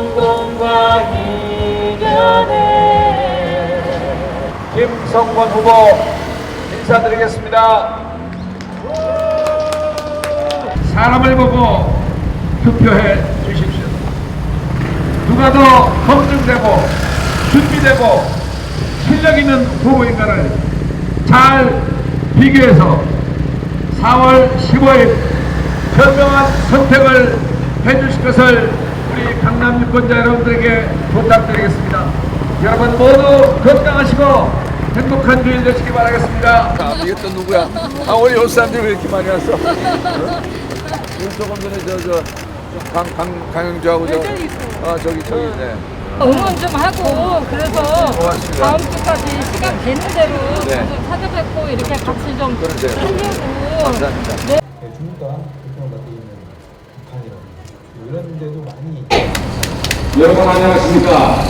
성공과 이겨내 김성권 후보 인사드리겠습니다. 사람을 보고 투표해 주십시오. 누가 더 검증되고 준비되고 실력 있는 후보인가를 잘 비교해서 4월 15일 현명한 선택을 해주실 것을 우리 강남 유권자 여러분들에게 부탁드리겠습니다. 여러분 모두 건강하시고 행복한 주일 되시기 바라겠습니다. 아, 이게 또 누구야? 아, 오늘 요 사람들이 왜 이렇게 많이 왔어? 어? 조금 전에 저, 저, 강, 강, 강영주하고 저, 아, 저기, 저기, 네. 응원 좀 하고 그래서 고맙습니다. 다음 주까지 시간 되는 대로 네. 좀 찾아뵙고 이렇게 같이 좀 그러세요. 하려고 감사합니다. 네. 중국과 교통을 갖고 있는 북한이라고 이런 데도 많이 여러분 안녕하십니까?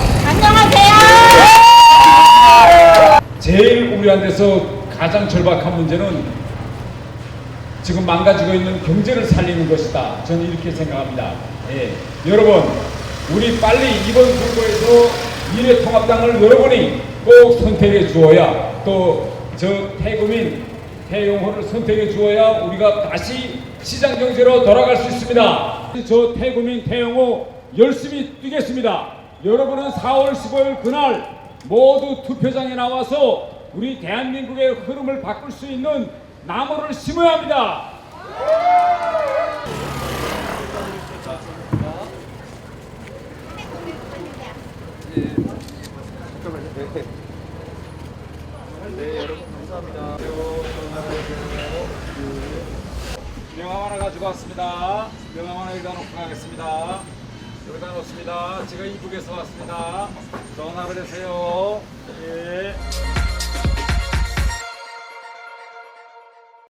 제일 우리한 데서 가장 절박한 문제는 지금 망가지고 있는 경제를 살리는 것이다. 저는 이렇게 생각합니다. 예. 여러분, 우리 빨리 이번 선거에서 미래통합당을 여러분이 꼭 선택해 주어야 또 저 태구민 태용호를 선택해 주어야 우리가 다시 시장 경제로 돌아갈 수 있습니다. 저 태구민 태용호 열심히 뛰겠습니다. 여러분은 4월 15일 그날 모두 투표장에 나와서 우리 대한민국의 흐름을 바꿀 수 있는 나무를 심어야 합니다. 명함 하나 가지고 왔습니다. 명함 하나 여기다 놓고 가겠습니다. 여기다 놓습니다. 제가 이북에서 왔습니다. 전화 받으세요. 예.